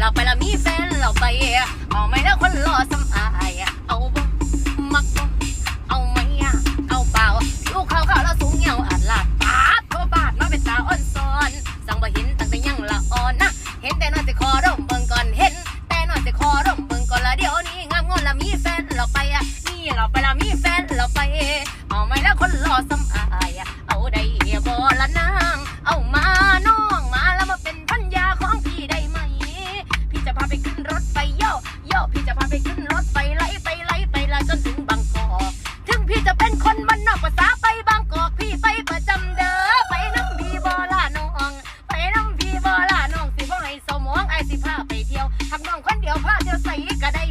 เราไปละมีแฟนเราไปเอาไม่ได้คนรอสำอายเอาบ่มักบ่เอาไม่เอาเปล่าลูกเขาเขาเราสูงเหี่ยวอัดลาดปาดเขาบาดมาเป็นตาอ่อนซอนสังบ่หินตั้งแต่ยังละอ่อนนะเห็นแต่นอนจะคอร่มเบิ่งก่อนเห็น แต่นอนจะคอร่มเบิ่งก่อนละเดี๋ยวนี้งามงอนละมีแฟนเราไปอะนี่เราไปละมีแฟน ไปขึ้นรถไปไล่ไปไล่ไปละจนถึงบางกอกถึงพี่จะเป็นคนมันนอกภาษาไปบางกอกพี่ไปประจำเด้อไปน้ำพีบอล่าน้อง ไปน้ำพีบอล่าน้องสิพ่อให้สมองไอสิพาไปเที่ยวทำน้องคนเดียวพาเที่ยวใส่ก็ได้